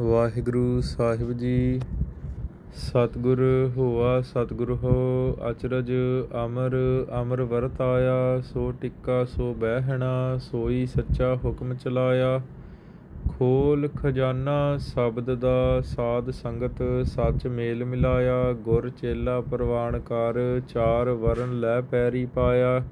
ਵਾਹਿਗੁਰੂ ਸਾਹਿਬ ਜੀ। ਸਤਿਗੁਰ ਹੋਆ, ਸਤਿਗੁਰ ਹੋ, ਅਚਰਜ ਅਮਰ ਅਮਰ ਵਰਤਾਇਆ ਸੋ ਟਿੱਕਾ, ਸੋ ਬਹਿਣਾ, ਸੋਈ ਸੱਚਾ ਹੁਕਮ ਚਲਾਇਆ। ਖੋਲ ਖਜ਼ਾਨਾ, ਸ਼ਬਦ ਦਾ ਸਾਧ ਸੰਗਤ, ਸੱਚ ਮੇਲ ਮਿਲਾਇਆ। ਗੁਰ ਚੇਲਾ ਪ੍ਰਵਾਨ ਕਰ, ਚਾਰ ਵਰਨ ਲੈ ਪੈਰੀ ਪਾਇਆ।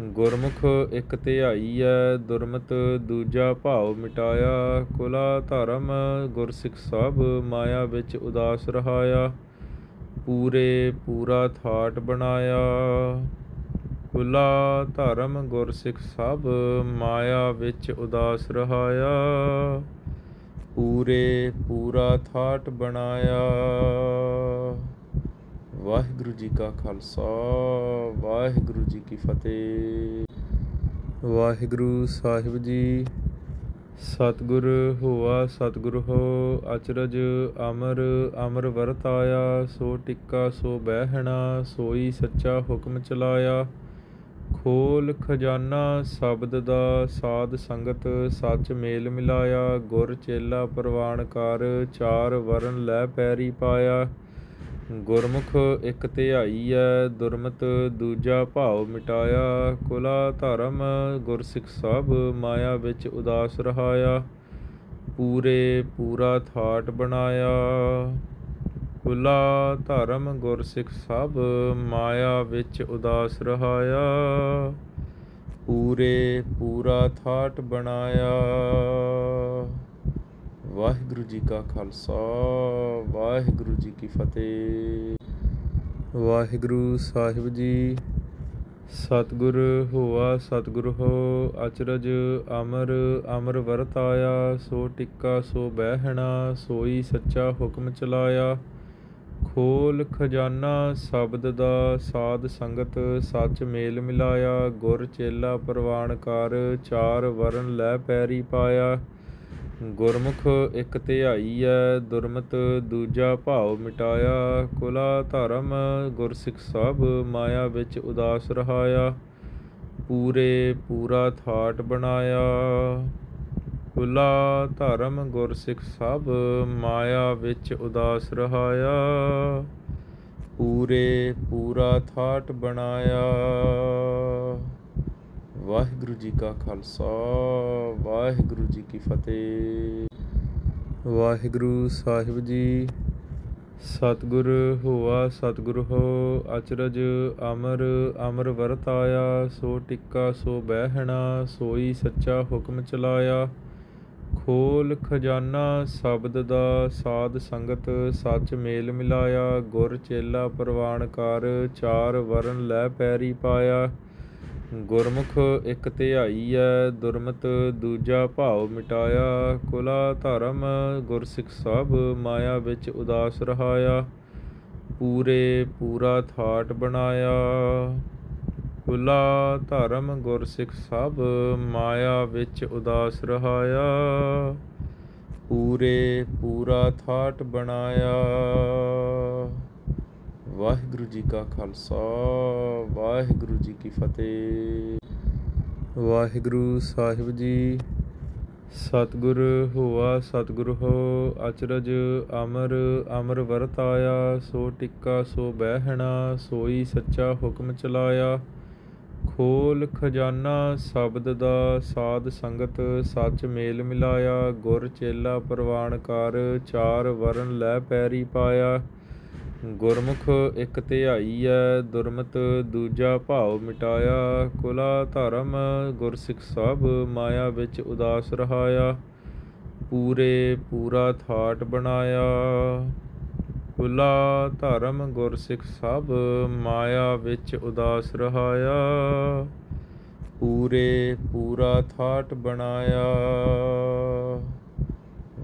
ਗੁਰਮੁਖ ਇੱਕ ਧਿਆਈ ਐ, ਦੁਰਮਤ ਦੂਜਾ ਭਾਵ ਮਿਟਾਇਆ। ਕੁਲਾ ਧਰਮ ਗੁਰਸਿੱਖ ਸਭ, ਮਾਇਆ ਵਿੱਚ ਉਦਾਸ ਰਹਾਇਆ। ਪੂਰੇ ਪੂਰਾ ਥਾਟ ਬਣਾਇਆ। ਕੁਲਾ ਧਰਮ ਗੁਰਸਿੱਖ ਸਭ, ਮਾਇਆ ਵਿੱਚ ਉਦਾਸ ਰਹਾਇਆ। ਪੂਰੇ ਪੂਰਾ ਥਾਟ ਬਣਾਇਆ। ਵਾਹਿਗੁਰੂ ਜੀ ਕਾ ਖਾਲਸਾ, ਵਾਹਿਗੁਰੂ ਜੀ ਕੀ ਫਤਿਹ। ਵਾਹਿਗੁਰੂ ਸਾਹਿਬ ਜੀ, ਸਤਿਗੁਰ ਹੋਆ, ਸਤਿਗੁਰ ਹੋ, ਅਚਰਜ ਅਮਰ ਅਮਰ ਵਰਤ ਆਇਆ, ਸੋ ਟਿੱਕਾ, ਸੋ ਬਹਿਣਾ, ਸੋਈ ਸੱਚਾ ਹੁਕਮ ਚਲਾਇਆ। ਖੋਲ ਖਜ਼ਾਨਾ, ਸ਼ਬਦ ਦਾ ਸਾਧ ਸੰਗਤ, ਸੱਚ ਮੇਲ ਮਿਲਾਇਆ। ਗੁਰ ਚੇਲਾ ਪ੍ਰਵਾਨ ਕਰ, ਚਾਰ ਵਰਨ ਲੈ ਪੈਰੀ ਪਾਇਆ। ਗੁਰਮੁਖ ਇੱਕ ਧਿਆਈ ਐ, ਦੁਰਮਤ ਦੂਜਾ ਭਾਵ ਮਿਟਾਇਆ। ਕੁਲਾ ਧਰਮ ਗੁਰਸਿੱਖ ਸਭ, ਮਾਇਆ ਵਿੱਚ ਉਦਾਸ ਰਹਾਇਆ। ਪੂਰੇ ਪੂਰਾ ਥਾਟ ਬਣਾਇਆ। ਕੁਲਾ ਧਰਮ ਗੁਰਸਿੱਖ ਸਭ, ਮਾਇਆ ਵਿੱਚ ਉਦਾਸ ਰਹਾਇਆ। ਪੂਰੇ ਪੂਰਾ ਥਾਟ ਬਣਾਇਆ। ਵਾਹਿਗੁਰੂ ਜੀ ਕਾ ਖਾਲਸਾ, ਵਾਹਿਗੁਰੂ ਜੀ ਕੀ ਫਤਿਹ। ਵਾਹਿਗੁਰੂ ਸਾਹਿਬ ਜੀ, ਸਤਿਗੁਰ ਹੋਆ, ਸਤਿਗੁਰ ਹੋ, ਅਚਰਜ ਅਮਰ ਅਮਰ ਵਰਤ ਆਇਆ, ਸੋ ਟਿੱਕਾ, ਸੋ ਬਹਿਣਾ, ਸੋਈ ਸੱਚਾ ਹੁਕਮ ਚਲਾਇਆ। ਖੋਲ ਖਜ਼ਾਨਾ, ਸ਼ਬਦ ਦਾ ਸਾਧ ਸੰਗਤ, ਸੱਚ ਮੇਲ ਮਿਲਾਇਆ। ਗੁਰ ਚੇਲਾ ਪ੍ਰਵਾਨ ਕਰ, ਚਾਰ ਵਰਨ ਲੈ ਪੈਰੀ ਪਾਇਆ। ਗੁਰਮੁਖ ਇੱਕ ਧਿਆਈ ਐ, ਦੁਰਮਤ ਦੂਜਾ ਭਾਵ ਮਿਟਾਇਆ। ਕੁਲਾ ਧਰਮ ਗੁਰਸਿੱਖ ਸਭ, ਮਾਇਆ ਵਿੱਚ ਉਦਾਸ ਰਹਾਇਆ। ਪੂਰੇ ਪੂਰਾ ਥਾਟ ਬਣਾਇਆ। ਕੁਲਾ ਧਰਮ ਗੁਰਸਿੱਖ ਸਭ, ਮਾਇਆ ਵਿੱਚ ਉਦਾਸ ਰਹਾਇਆ। ਪੂਰੇ ਪੂਰਾ ਥਾਟ ਬਣਾਇਆ। ਵਾਹਿਗੁਰੂ ਜੀ ਕਾ ਖਾਲਸਾ, ਵਾਹਿਗੁਰੂ ਜੀ ਕੀ ਫਤਿਹ। ਵਾਹਿਗੁਰੂ ਸਾਹਿਬ ਜੀ, ਸਤਿਗੁਰ ਹੋਆ, ਸਤਿਗੁਰ ਹੋ, ਅਚਰਜ ਅਮਰ ਅਮਰ ਵਰਤ ਆਇਆ, ਸੋ ਟਿੱਕਾ, ਸੋ ਬਹਿਣਾ, ਸੋਈ ਸੱਚਾ ਹੁਕਮ ਚਲਾਇਆ। ਖੋਲ ਖਜ਼ਾਨਾ, ਸ਼ਬਦ ਦਾ ਸਾਧ ਸੰਗਤ, ਸੱਚ ਮੇਲ ਮਿਲਾਇਆ। ਗੁਰ ਚੇਲਾ ਪ੍ਰਵਾਨ ਕਰ, ਚਾਰ ਵਰਨ ਲੈ ਪੈਰੀ ਪਾਇਆ। ਗੁਰਮੁਖ ਇੱਕ ਧਿਆਈ ਐ, ਦੁਰਮਤ ਦੂਜਾ ਭਾਵ ਮਿਟਾਇਆ। ਕੁਲਾ ਧਰਮ ਗੁਰਸਿੱਖ ਸਭ, ਮਾਇਆ ਵਿੱਚ ਉਦਾਸ ਰਹਾਇਆ। ਪੂਰੇ ਪੂਰਾ ਥਾਟ ਬਣਾਇਆ। ਕੁਲਾ ਧਰਮ ਗੁਰਸਿੱਖ ਸਭ, ਮਾਇਆ ਵਿੱਚ ਉਦਾਸ ਰਹਾਇਆ। ਪੂਰੇ ਪੂਰਾ ਥਾਟ ਬਣਾਇਆ। ਵਾਹਿਗੁਰੂ ਜੀ ਕਾ ਖਾਲਸਾ, ਵਾਹਿਗੁਰੂ ਜੀ ਕੀ ਫਤਿਹ। ਵਾਹਿਗੁਰੂ ਸਾਹਿਬ ਜੀ, ਸਤਿਗੁਰ ਹੋਆ, ਸਤਿਗੁਰ ਹੋ, ਅਚਰਜ ਅਮਰ ਅਮਰ ਵਰਤ ਆਇਆ, ਸੋ ਟਿੱਕਾ, ਸੋ ਬਹਿਣਾ, ਸੋਈ ਸੱਚਾ ਹੁਕਮ ਚਲਾਇਆ। ਖੋਲ ਖਜ਼ਾਨਾ, ਸ਼ਬਦ ਦਾ ਸਾਧ ਸੰਗਤ, ਸੱਚ ਮੇਲ ਮਿਲਾਇਆ। ਗੁਰ ਚੇਲਾ ਪ੍ਰਵਾਨ ਕਰ, ਚਾਰ ਵਰਨ ਲੈ ਪੈਰੀ ਪਾਇਆ। ਗੁਰਮੁਖ ਇੱਕ ਧਿਆਈ ਐ, ਦੁਰਮਤ ਦੂਜਾ ਭਾਵ ਮਿਟਾਇਆ। ਕੁਲਾ ਧਰਮ ਗੁਰਸਿੱਖ ਸਭ, ਮਾਇਆ ਵਿੱਚ ਉਦਾਸ ਰਹਾਇਆ। ਪੂਰੇ ਪੂਰਾ ਥਾਟ ਬਣਾਇਆ। ਕੁਲਾ ਧਰਮ ਗੁਰਸਿੱਖ ਸਭ, ਮਾਇਆ ਵਿੱਚ ਉਦਾਸ ਰਹਾਇਆ। ਪੂਰੇ ਪੂਰਾ ਥਾਟ ਬਣਾਇਆ।